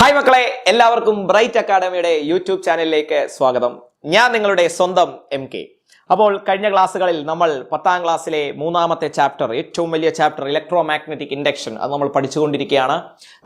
Hi മക്കളെ എല്ലാവർക്കും bright അക്കാഡമിയുടെ YouTube ചാനലിലേക്ക് സ്വാഗതം. ഞാൻ നിങ്ങളുടെ സ്വന്തം എം കെ. അപ്പോൾ കഴിഞ്ഞ ക്ലാസ്സുകളിൽ നമ്മൾ പത്താം ക്ലാസ്സിലെ മൂന്നാമത്തെ ചാപ്റ്റർ ഏറ്റവും വലിയ ചാപ്റ്റർ ഇലക്ട്രോ മാഗ്നറ്റിക് ഇൻഡക്ഷൻ അത് നമ്മൾ പഠിച്ചുകൊണ്ടിരിക്കുകയാണ്.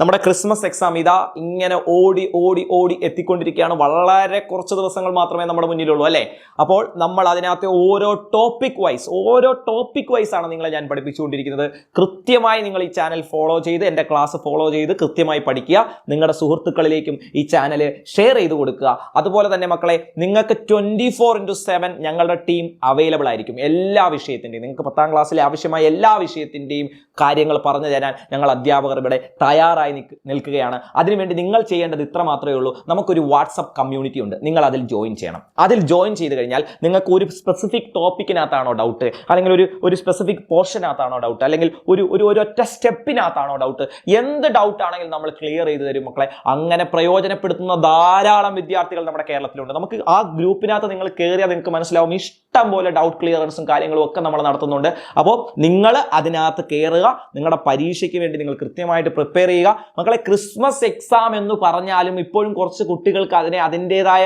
നമ്മുടെ ക്രിസ്മസ് എക്സാം ഇതാ ഇങ്ങനെ ഓടി ഓടി ഓടി എത്തിക്കൊണ്ടിരിക്കുകയാണ്. വളരെ കുറച്ച് ദിവസങ്ങൾ മാത്രമേ നമ്മുടെ മുന്നിലുള്ളൂ അല്ലേ? അപ്പോൾ നമ്മൾ അതിനകത്തെ ഓരോ ടോപ്പിക് വൈസ് ഓരോ ടോപ്പിക് വൈസ് ആണ് നിങ്ങളെ ഞാൻ പഠിപ്പിച്ചുകൊണ്ടിരിക്കുന്നത്. കൃത്യമായി നിങ്ങൾ ഈ ചാനൽ ഫോളോ ചെയ്ത് എന്റെ ക്ലാസ് ഫോളോ ചെയ്ത് കൃത്യമായി പഠിക്കുക. നിങ്ങളുടെ സുഹൃത്തുക്കളിലേക്കും ഈ ചാനൽ ഷെയർ ചെയ്ത് കൊടുക്കുക. അതുപോലെ തന്നെ മക്കളെ നിങ്ങൾക്ക് ട്വന്റി ഫോർ ഇന്റു സെവൻ ഞങ്ങളുടെ ടീം അവൈലബിൾ ആയിരിക്കും. എല്ലാ വിഷയത്തിന്റെയും നിങ്ങൾക്ക് പത്താം ക്ലാസ്സിലെ ആവശ്യമായ എല്ലാ വിഷയത്തിന്റെയും കാര്യങ്ങൾ പറഞ്ഞു തരാൻ ഞങ്ങൾ അധ്യാപകർ ഇവിടെ തയ്യാറായി നിൽക്ക് നിൽക്കുകയാണ്. അതിനുവേണ്ടി നിങ്ങൾ ചെയ്യേണ്ടത് ഇത്ര മാത്രമേ ഉള്ളൂ. നമുക്കൊരു വാട്സപ്പ് കമ്മ്യൂണിറ്റി ഉണ്ട്. നിങ്ങൾ അതിൽ ജോയിൻ ചെയ്യണം. അതിൽ ജോയിൻ ചെയ്ത് കഴിഞ്ഞാൽ നിങ്ങൾക്ക് ഒരു സ്പെസിഫിക് ടോപ്പിക്കിനകത്താണോ ഡൗട്ട് അല്ലെങ്കിൽ ഒരു ഒരു സ്പെസിഫിക് പോർഷനകത്താണോ ഡൗട്ട് അല്ലെങ്കിൽ ഒരു ഒരു ഒരൊറ്റ സ്റ്റെപ്പിനകത്താണോ ഡൗട്ട് എന്ത് ഡൗട്ട് ആണെങ്കിലും നമ്മൾ ക്ലിയർ ചെയ്ത് തരും മക്കളെ. അങ്ങനെ പ്രയോജനപ്പെടുത്തുന്ന ധാരാളം വിദ്യാർത്ഥികൾ നമ്മുടെ കേരളത്തിലുണ്ട്. നമുക്ക് ആ ഗ്രൂപ്പിനകത്ത് നിങ്ങൾ കയറിയാൽ നിങ്ങൾക്ക് മനസ്സിലാവും. ഇഷ്ടം പോലെ ഡൗട്ട് ക്ലിയറൻസും കാര്യങ്ങളും ഒക്കെ നമ്മൾ നടത്തുന്നുണ്ട്. അപ്പോൾ നിങ്ങൾ അതിനകത്ത് കയറുക നിങ്ങളുടെ പരീക്ഷയ്ക്ക് വേണ്ടി നിങ്ങൾ കൃത്യമായിട്ട് പ്രിപ്പയർ ചെയ്യുക. മക്കളെ ക്രിസ്മസ് എക്സാം എന്ന് പറഞ്ഞാലും ഇപ്പോഴും കുറച്ച് കുട്ടികൾക്ക് അതിനെ അതിന്റെതായ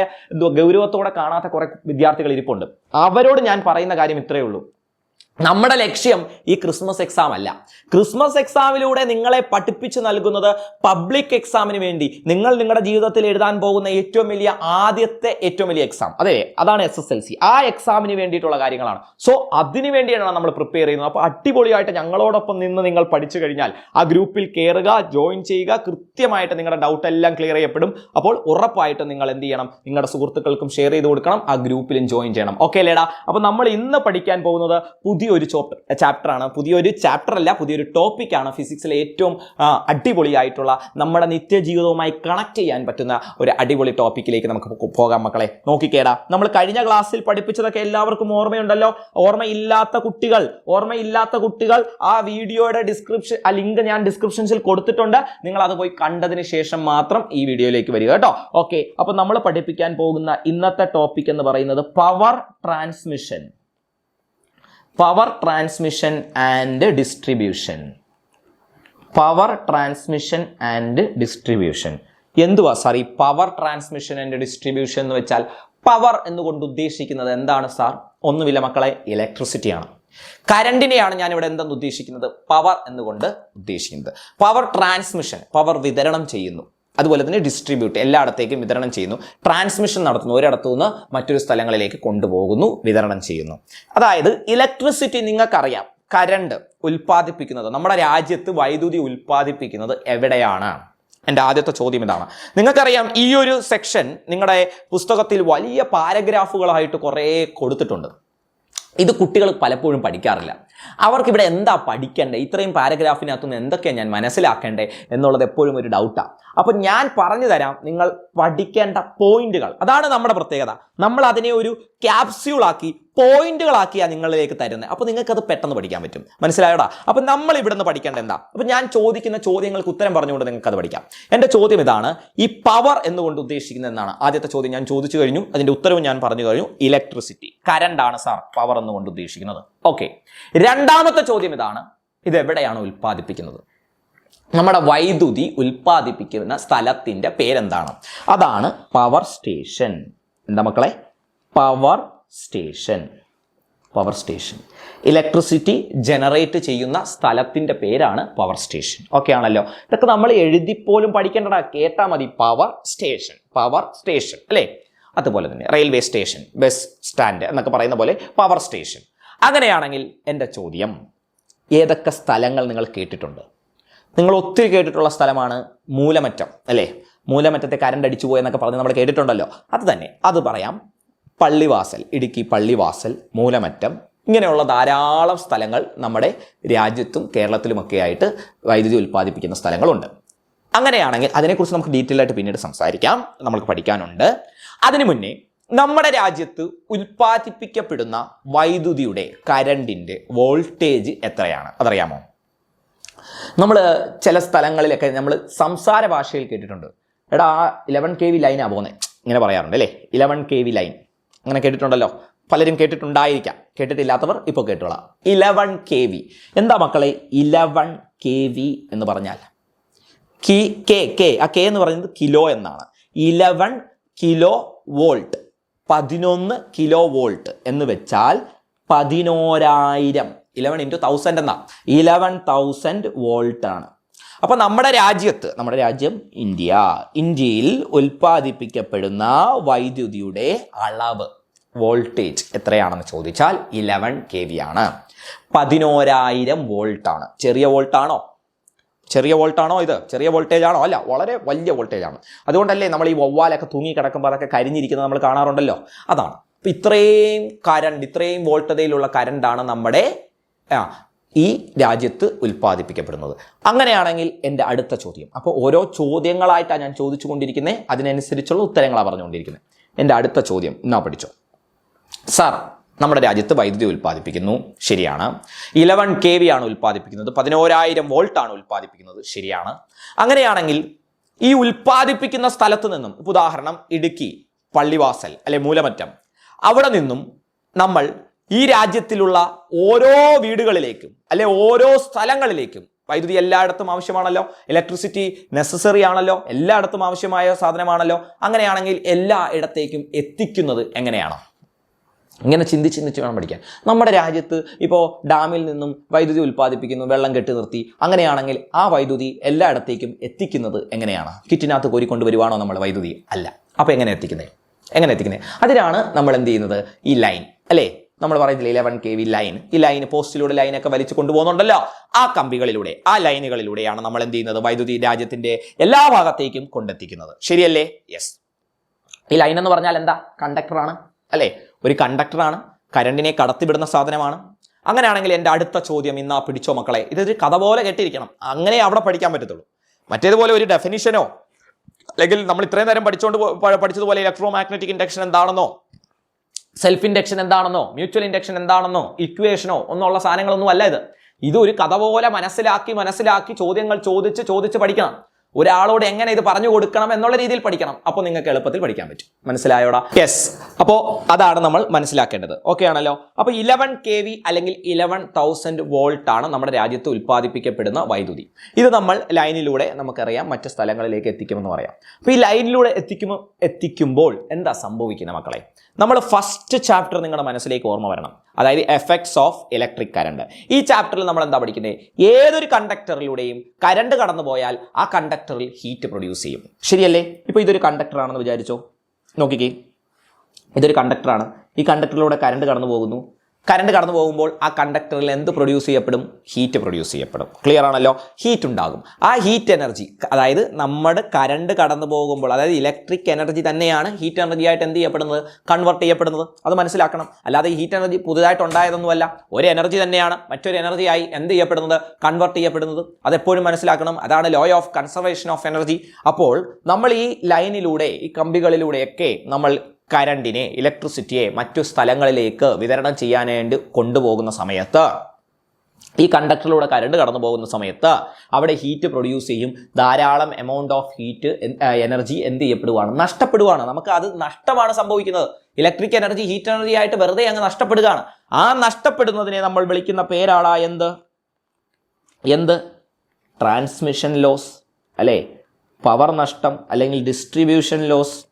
ഗൗരവത്തോടെ കാണാത്ത കുറെ വിദ്യാർത്ഥികൾ ഇരിപ്പുണ്ട്. അവരോട് ഞാൻ പറയുന്ന കാര്യം ഇത്രയേ ഉള്ളൂ. നമ്മുടെ ലക്ഷ്യം ഈ ക്രിസ്മസ് എക്സാം അല്ല. ക്രിസ്മസ് എക്സാമിലൂടെ നിങ്ങളെ പഠിപ്പിച്ചു നൽകുന്നത് പബ്ലിക് എക്സാമിന് വേണ്ടി നിങ്ങൾ നിങ്ങളുടെ ജീവിതത്തിൽ എഴുതാൻ പോകുന്ന ഏറ്റവും വലിയ ആദ്യത്തെ ഏറ്റവും വലിയ എക്സാം അതെ അതാണ് എസ് എസ് എൽ സി ആ എക്സാമിന് വേണ്ടിയിട്ടുള്ള കാര്യങ്ങളാണ്. സോ അതിനു വേണ്ടിയാണ് നമ്മൾ പ്രിപ്പയർ ചെയ്യുന്നത്. അപ്പോൾ അടിപൊളിയായിട്ട് ഞങ്ങളോടൊപ്പം നിന്ന് നിങ്ങൾ പഠിച്ചു കഴിഞ്ഞാൽ ആ ഗ്രൂപ്പിൽ കയറുക ജോയിൻ ചെയ്യുക കൃത്യമായിട്ട് നിങ്ങളുടെ ഡൗട്ട് എല്ലാം ക്ലിയർ ചെയ്യപ്പെടും. അപ്പോൾ ഉറപ്പായിട്ട് നിങ്ങൾ എന്ത് ചെയ്യണം? നിങ്ങളുടെ സുഹൃത്തുക്കൾക്കും ഷെയർ ചെയ്ത് കൊടുക്കണം. ആ ഗ്രൂപ്പിലും ജോയിൻ ചെയ്യണം. ഓക്കെ അല്ലേടാ അപ്പോൾ നമ്മൾ ഇന്ന് പഠിക്കാൻ പോകുന്നത് പുതിയൊരു ചോപ്റ്റർ ആണ് പുതിയൊരു ചാപ്റ്റർ അല്ല പുതിയൊരു ടോപ്പിക്കാണ് ഫിസിക്സിലെ ഏറ്റവും അടിപൊളിയായിട്ടുള്ള നമ്മുടെ നിത്യജീവിതവുമായി കണക്ട് ചെയ്യാൻ പറ്റുന്ന ഒരു അടിപൊളി ടോപ്പിക്കിലേക്ക് നമുക്ക് പോകാം മക്കളെ. നോക്കിക്കേടാ. നമ്മൾ കഴിഞ്ഞ ക്ലാസ്സിൽ പഠിപ്പിച്ചതൊക്കെ എല്ലാവർക്കും ഓർമ്മയുണ്ടല്ലോ. ഓർമ്മയില്ലാത്ത കുട്ടികൾ ഓർമ്മയില്ലാത്ത കുട്ടികൾ ആ വീഡിയോയുടെ ഡിസ്ക്രിപ്ഷൻ ആ ലിങ്ക് ഞാൻ ഡിസ്ക്രിപ്ഷൻസിൽ കൊടുത്തിട്ടുണ്ട്. നിങ്ങൾ അത് പോയി കണ്ടതിന് ശേഷം മാത്രം ഈ വീഡിയോയിലേക്ക് വരിക കേട്ടോ. ഓക്കെ. അപ്പോൾ നമ്മൾ പഠിപ്പിക്കാൻ പോകുന്ന ഇന്നത്തെ ടോപ്പിക് എന്ന് പറയുന്നത് power transmission power transmission and distribution power transmission and distribution എന്തുവാ? സാർ ഈ പവർ ട്രാൻസ്മിഷൻ ആൻഡ് ഡിസ്ട്രിബ്യൂഷൻ എന്ന് വെച്ചാൽ പവർ എന്നുകൊണ്ട് ഉദ്ദേശിക്കുന്നത് എന്താണ് സാർ? ഒന്നുമില്ല മക്കളെ ഇലക്ട്രിസിറ്റിയാണ് കരണ്ടിനെയാണ് ഞാൻ ഇവിടെ എന്തെന്ന് ഉദ്ദേശിക്കുന്നത്? പവർ എന്നുകൊണ്ട് ഉദ്ദേശിക്കുന്നത്. പവർ ട്രാൻസ്മിഷൻ പവർ വിതരണം ചെയ്യുന്നു. അതുപോലെ തന്നെ ഡിസ്ട്രിബ്യൂട്ട് എല്ലായിടത്തേക്കും വിതരണം ചെയ്യുന്നു. ട്രാൻസ്മിഷൻ നടത്തുന്നു. ഒരിടത്തു നിന്ന് മറ്റൊരു സ്ഥലങ്ങളിലേക്ക് കൊണ്ടുപോകുന്നു വിതരണം ചെയ്യുന്നു. അതായത് ഇലക്ട്രിസിറ്റി നിങ്ങൾക്കറിയാം. കരണ്ട് ഉൽപ്പാദിപ്പിക്കുന്നത് നമ്മുടെ രാജ്യത്ത് വൈദ്യുതി ഉൽപ്പാദിപ്പിക്കുന്നത് എവിടെയാണ്? എന്റെ ആദ്യത്തെ ചോദ്യം ഇതാണ്. നിങ്ങൾക്കറിയാം ഈ ഒരു സെക്ഷൻ നിങ്ങളുടെ പുസ്തകത്തിൽ വലിയ പാരഗ്രാഫുകളായിട്ട് കുറേ കൊടുത്തിട്ടുണ്ട്. ഇത് കുട്ടികൾ പലപ്പോഴും പഠിക്കാറില്ല. അവർക്ക് ഇവിടെ എന്താ പഠിക്കേണ്ടത് ഇത്രയും പാരഗ്രാഫിനകത്തുനിന്ന് എന്തൊക്കെയാണ് ഞാൻ മനസ്സിലാക്കേണ്ടത് എന്നുള്ളത് എപ്പോഴും ഒരു ഡൗട്ടാണ് അപ്പം ഞാൻ പറഞ്ഞു തരാം നിങ്ങൾ പഠിക്കേണ്ട പോയിന്റുകൾ. അതാണ് നമ്മുടെ പ്രത്യേകത. നമ്മൾ അതിനെ ഒരു ക്യാപ്സ്യൂളാക്കി പോയിന്റുകളാക്കിയാണ് നിങ്ങളിലേക്ക് തരുന്നത്. അപ്പോൾ നിങ്ങൾക്ക് അത് പെട്ടെന്ന് പഠിക്കാൻ പറ്റും. മനസ്സിലായോടാ? അപ്പം നമ്മൾ ഇവിടെ നിന്ന് പഠിക്കേണ്ട എന്താ? അപ്പം ഞാൻ ചോദിക്കുന്ന ചോദ്യങ്ങൾക്ക് ഉത്തരം പറഞ്ഞുകൊണ്ട് നിങ്ങൾക്ക് അത് പഠിക്കാം. എന്റെ ചോദ്യം ഇതാണ് ഈ പവർ എന്നുകൊണ്ട് ഉദ്ദേശിക്കുന്നത് എന്നാണ്. ആദ്യത്തെ ചോദ്യം ഞാൻ ചോദിച്ചു കഴിഞ്ഞു അതിന്റെ ഉത്തരവും ഞാൻ പറഞ്ഞു കഴിഞ്ഞു. ഇലക്ട്രിസിറ്റി കരണ്ടാണ് സാർ പവർ എന്നുകൊണ്ട് ഉദ്ദേശിക്കുന്നത്? ഓക്കെ രണ്ടാമത്തെ ചോദ്യം ഇതാണ്. ഇത് എവിടെയാണ് ഉൽപ്പാദിപ്പിക്കുന്നത്? നമ്മുടെ വൈദ്യുതി ഉൽപ്പാദിപ്പിക്കുന്ന സ്ഥലത്തിന്റെ പേരെന്താണ്? അതാണ് പവർ സ്റ്റേഷൻ എന്താ മക്കളെ? Power station power station electricity generate ചെയ്യുന്ന സ്ഥലത്തിന്റെ പേരാണ് പവർ സ്റ്റേഷൻ ഓക്കെ ആണല്ലോ. ഇതൊക്കെ നമ്മൾ എഴുതിപ്പോലും പഠിക്കേണ്ടടാ. കേട്ടാൽ മതി. പവർ സ്റ്റേഷൻ പവർ സ്റ്റേഷൻ അല്ലേ? അതുപോലെ തന്നെ റെയിൽവേ സ്റ്റേഷൻ ബസ് സ്റ്റാൻഡ് എന്നൊക്കെ പറയുന്ന പോലെ പവർ സ്റ്റേഷൻ അങ്ങനെയാണെങ്കിൽ എന്റെ ചോദ്യം ഏതൊക്കെ സ്ഥലങ്ങൾ നിങ്ങൾ കേട്ടിട്ടുണ്ട്? നിങ്ങൾ ഒത്തിരി കേട്ടിട്ടുള്ള സ്ഥലമാണ് മൂലമറ്റം അല്ലേ? മൂലമറ്റത്തെ കരണ്ട് അടിച്ചു പോയെന്നൊക്കെ പറഞ്ഞ് നമ്മൾ കേട്ടിട്ടുണ്ടല്ലോ. അത് തന്നെ. അത് പറയാം പള്ളിവാസൽ ഇടുക്കി പള്ളിവാസൽ മൂലമറ്റം ഇങ്ങനെയുള്ള ധാരാളം സ്ഥലങ്ങൾ നമ്മുടെ രാജ്യത്തും കേരളത്തിലുമൊക്കെ ആയിട്ട് വൈദ്യുതി ഉൽപ്പാദിപ്പിക്കുന്ന സ്ഥലങ്ങളുണ്ട്. അങ്ങനെയാണെങ്കിൽ അതിനെക്കുറിച്ച് നമുക്ക് ഡീറ്റെയിൽ ആയിട്ട് പിന്നീട് സംസാരിക്കാം. നമ്മൾക്ക് പഠിക്കാനുണ്ട്. അതിനു മുന്നേ നമ്മുടെ രാജ്യത്ത് ഉൽപ്പാദിപ്പിക്കപ്പെടുന്ന വൈദ്യുതിയുടെ കരണ്ടിന്റെ വോൾട്ടേജ് എത്രയാണ്? അതറിയാമോ? നമ്മൾ ചില സ്ഥലങ്ങളിലൊക്കെ നമ്മൾ സംസാര ഭാഷയിൽ കേട്ടിട്ടുണ്ട്. എടാ ആ ഇലവൻ കെ വി ലൈനാണ് പോകുന്നത് ഇങ്ങനെ പറയാറുണ്ട് അല്ലേ? ഇലവൻ കെ വി ലൈൻ അങ്ങനെ കേട്ടിട്ടുണ്ടല്ലോ. പലരും കേട്ടിട്ടുണ്ടായിരിക്കാം. കേട്ടിട്ടില്ലാത്തവർ ഇപ്പോൾ കേട്ടോളാം. ഇലവൻ കെ വി എന്താ മക്കളെ? ഇലവൻ കെ വി എന്ന് പറഞ്ഞാൽ? കി കെ കെ. ആ കെ എന്ന് പറയുന്നത് കിലോ എന്നാണ്. Eleven kilo volt. പതിനൊന്ന് കിലോ വോൾട്ട് എന്ന് വെച്ചാൽ പതിനോരായിരം. ഇലവൻ ഇന്റു തൗസൻഡ് എന്നാ. ഇലവൻ തൗസൻഡ് വോൾട്ട് ആണ്. അപ്പോൾ നമ്മുടെ രാജ്യത്ത് നമ്മുടെ രാജ്യം ഇന്ത്യ. ഇന്ത്യയിൽ ഉൽപ്പാദിപ്പിക്കപ്പെടുന്ന വൈദ്യുതിയുടെ അളവ് വോൾട്ടേജ് എത്രയാണെന്ന് ചോദിച്ചാൽ ഇലവൻ കെ വി ആണ്. പതിനോരായിരം വോൾട്ടാണ് ചെറിയ വോൾട്ടാണോ ചെറിയ വോൾട്ടാണോ ഇത്? ചെറിയ വോൾട്ടേജ് ആണോ അല്ല വളരെ വലിയ വോൾട്ടേജ് ആണ് അതുകൊണ്ടല്ലേ നമ്മൾ ഈ വവ്വാലൊക്കെ തൂങ്ങി കിടക്കുമ്പോൾ അതൊക്കെ കരിഞ്ഞിരിക്കുന്നത് നമ്മൾ കാണാറുണ്ടല്ലോ? അതാണ്. അപ്പം ഇത്രയും കരണ്ട് ഇത്രയും വോൾട്ടതയിലുള്ള കരണ്ടാണ് നമ്മുടെ ഈ രാജ്യത്ത് ഉൽപ്പാദിപ്പിക്കപ്പെടുന്നത്. അങ്ങനെയാണെങ്കിൽ എന്റെ അടുത്ത ചോദ്യം. അപ്പോൾ ഓരോ ചോദ്യങ്ങളായിട്ടാണ് ഞാൻ ചോദിച്ചു കൊണ്ടിരിക്കുന്നത് അതിനനുസരിച്ചുള്ള ഉത്തരങ്ങളാണ് പറഞ്ഞുകൊണ്ടിരിക്കുന്നത് എന്റെ അടുത്ത ചോദ്യം. എന്നാ പഠിച്ചോ. സാർ നമ്മുടെ രാജ്യത്ത് വൈദ്യുതി ഉൽപ്പാദിപ്പിക്കുന്നു. ശരിയാണ്. ഇലവൻ കെ വി ആണ് ഉൽപ്പാദിപ്പിക്കുന്നത്. പതിനോരായിരം വോൾട്ട് ആണ് ഉൽപ്പാദിപ്പിക്കുന്നത്. ശരിയാണ്. അങ്ങനെയാണെങ്കിൽ ഈ ഉൽപ്പാദിപ്പിക്കുന്ന സ്ഥലത്ത് നിന്നും ഇപ്പൊ ഉദാഹരണം ഇടുക്കി പള്ളിവാസൽ അല്ലെ മൂലമറ്റം അവിടെ നിന്നും നമ്മൾ ഈ രാജ്യത്തിലുള്ള ഓരോ വീടുകളിലേക്കും അല്ലെ ഓരോ സ്ഥലങ്ങളിലേക്കും വൈദ്യുതി എല്ലായിടത്തും ആവശ്യമാണല്ലോ ഇലക്ട്രിസിറ്റി നെസസറി ആണല്ലോ എല്ലായിടത്തും ആവശ്യമായ സാധനമാണല്ലോ അങ്ങനെയാണെങ്കിൽ എല്ലാ ഇടത്തേക്കും എത്തിക്കുന്നത് എങ്ങനെയാണ്? ഇങ്ങനെ ചിന്തിച്ച് ചിന്തിച്ച് വേണം പഠിക്കാൻ. നമ്മുടെ രാജ്യത്ത് ഇപ്പോൾ ഡാമിൽ നിന്നും വൈദ്യുതി ഉൽപ്പാദിപ്പിക്കുന്നു വെള്ളം കെട്ടി നിർത്തി. അങ്ങനെയാണെങ്കിൽ ആ വൈദ്യുതി എല്ലായിടത്തേക്കും എത്തിക്കുന്നത് എങ്ങനെയാണ്? കിറ്റിനകത്ത് കോരിക്കൊണ്ട് വരുവാണോ നമ്മൾ വൈദ്യുതി? അല്ല. അപ്പോൾ എങ്ങനെ എത്തിക്കുന്നത് എങ്ങനെ എത്തിക്കുന്നത് അതിനാണ് നമ്മൾ എന്ത് ചെയ്യുന്നത്? ഈ ലൈൻ. അല്ലേ? നമ്മൾ പറയുന്നില്ല ഇലവൻ കെ വി ലൈൻ. ഈ ലൈൻ പോസ്റ്റിലൂടെ ലൈനൊക്കെ വലിച്ചു കൊണ്ടുപോകുന്നുണ്ടല്ലോ. ആ കമ്പികളിലൂടെ ആ ലൈനുകളിലൂടെയാണ് നമ്മൾ എന്ത് ചെയ്യുന്നത്? വൈദ്യുതി രാജ്യത്തിന്റെ എല്ലാ ഭാഗത്തേക്കും കൊണ്ടെത്തിക്കുന്നത്. ശരിയല്ലേ? യെസ് ഈ ലൈൻ എന്ന് പറഞ്ഞാൽ എന്താ? കണ്ടക്ടറാണ് അല്ലേ? ഒരു കണ്ടക്ടറാണ് കരണ്ടിനെ കടത്തിവിടുന്ന സാധനമാണ്. അങ്ങനെയാണെങ്കിൽ എന്റെ അടുത്ത ചോദ്യം ഇന്നാ പിടിച്ചോ മക്കളെ? ഇതൊരു കഥ പോലെ കേട്ടിരിക്കണം. അങ്ങനെ അവിടെ പഠിക്കാൻ പറ്റത്തുള്ളൂ. മറ്റേതുപോലെ ഒരു ഡെഫിനിഷനോ അല്ലെങ്കിൽ നമ്മൾ ഇത്രയും നേരം പഠിച്ചുകൊണ്ട് പഠിച്ചതുപോലെ ഇലക്ട്രോ മാഗ്നറ്റിക് ഇൻഡക്ഷൻ എന്താണെന്നോ സെൽഫ് ഇൻഡക്ഷൻ എന്താണെന്നോ മ്യൂച്വൽ ഇൻഡക്ഷൻ എന്താണെന്നോ ഇക്വേഷനോ ഒന്നുള്ള സാധനങ്ങളൊന്നും അല്ല ഇത്. ഇത് ഒരു കഥ പോലെ മനസ്സിലാക്കി മനസ്സിലാക്കി ചോദ്യങ്ങൾ ചോദിച്ച് ചോദിച്ച് പഠിക്കണം. ഒരാളോട് എങ്ങനെ ഇത് പറഞ്ഞു കൊടുക്കണം എന്നുള്ള രീതിയിൽ പഠിക്കണം. അപ്പോൾ നിങ്ങൾക്ക് എളുപ്പത്തിൽ പഠിക്കാൻ പറ്റും. മനസ്സിലായോടാ? യെസ് അപ്പോൾ അതാണ് നമ്മൾ മനസ്സിലാക്കേണ്ടത്. ഓക്കെ ആണല്ലോ? അപ്പോൾ ഇലവൻ കെ വി അല്ലെങ്കിൽ ഇലവൻ തൗസൻഡ് വോൾട്ട് ആണ് നമ്മുടെ രാജ്യത്ത് ഉൽപ്പാദിപ്പിക്കപ്പെടുന്ന വൈദ്യുതി. ഇത് നമ്മൾ ലൈനിലൂടെ നമുക്കറിയാം മറ്റ് സ്ഥലങ്ങളിലേക്ക് എത്തിക്കുമെന്ന് പറയാം. അപ്പോൾ ഈ ലൈനിലൂടെ എത്തിക്കുമ്പോൾ എത്തിക്കുമ്പോൾ എന്താ സംഭവിക്കുന്നത് മക്കളെ? നമ്മൾ ഫസ്റ്റ് ചാപ്റ്റർ നിങ്ങളുടെ മനസ്സിലേക്ക് ഓർമ്മ വരണം. അതായത് എഫക്ട്സ് ഓഫ് ഇലക്ട്രിക് കറണ്ട് ഈ ചാപ്റ്ററിൽ നമ്മൾ എന്താ പഠിക്കുന്നത്? ഏതൊരു കണ്ടക്ടറിലൂടെയും കറണ്ട് കടന്നു പോയാൽ ആ കണ്ടക്ടറിൽ ഹീറ്റ് പ്രൊഡ്യൂസ് ചെയ്യും. ശരിയല്ലേ? ഇപ്പോൾ ഇതൊരു കണ്ടക്ടർ ആണെന്ന് വിചാരിച്ചോ? നോക്കിക്കേ. ഇതൊരു കണ്ടക്ടറാണ്. ഈ കണ്ടക്ടറിലൂടെ കറണ്ട് കടന്നു പോകുന്നു കറണ്ട് കടന്നു പോകുമ്പോൾ ആ കണ്ടക്ടറിൽ എന്ത് പ്രൊഡ്യൂസ് ചെയ്യപ്പെടും? ഹീറ്റ് പ്രൊഡ്യൂസ് ചെയ്യപ്പെടും. ക്ലിയർ ആണല്ലോ? ഹീറ്റ് ഉണ്ടാകും. ആ ഹീറ്റ് എനർജി അതായത് നമ്മുടെ കറണ്ട് കടന്നു പോകുമ്പോൾ അതായത് ഇലക്ട്രിക് എനർജി തന്നെയാണ് ഹീറ്റ് എനർജി ആയിട്ട് എന്ത് ചെയ്യപ്പെടുന്നത്? കൺവെർട്ട് ചെയ്യപ്പെടുന്നത്. അത് മനസ്സിലാക്കണം. അല്ലാതെ ഹീറ്റ് എനർജി പുതുതായിട്ട് ഉണ്ടായതൊന്നുമല്ല. ഒരു എനർജി തന്നെയാണ്. മറ്റൊരു എനർജിയായി എന്ത് ചെയ്യപ്പെടുന്നത്? കൺവെർട്ട് ചെയ്യപ്പെടുന്നത്. അതെപ്പോഴും മനസ്സിലാക്കണം. അതാണ് law of conservation of energy അപ്പോൾ നമ്മൾ ഈ ലൈനിലൂടെ ഈ കമ്പികളിലൂടെയൊക്കെ നമ്മൾ കരണ്ടിനെ ഇലക്ട്രിസിറ്റിയെ മറ്റു സ്ഥലങ്ങളിലേക്ക് വിതരണം ചെയ്യാനായിട്ട് കൊണ്ടുപോകുന്ന സമയത്ത് ഈ കണ്ടക്ടറിലൂടെ കരണ്ട് കടന്നു പോകുന്ന സമയത്ത് അവിടെ ഹീറ്റ് പ്രൊഡ്യൂസ് ചെയ്യും. ധാരാളം എമൗണ്ട് ഓഫ് ഹീറ്റ് എനർജി എന്ത് ചെയ്യപ്പെടുവാണ്? നഷ്ടപ്പെടുവാണ്. നമുക്ക് അത് നഷ്ടമാണ് സംഭവിക്കുന്നത്. ഇലക്ട്രിക് എനർജി ഹീറ്റ് എനർജി ആയിട്ട് വെറുതെ അങ്ങ് നഷ്ടപ്പെടുകയാണ്. ആ നഷ്ടപ്പെടുന്നതിനെ നമ്മൾ വിളിക്കുന്ന പേരാളാ എന്ത്? എന്ത്? ട്രാൻസ്മിഷൻ ലോസ് അല്ലേ? പവർ നഷ്ടം അല്ലെങ്കിൽ ഡിസ്ട്രിബ്യൂഷൻ ലോസ്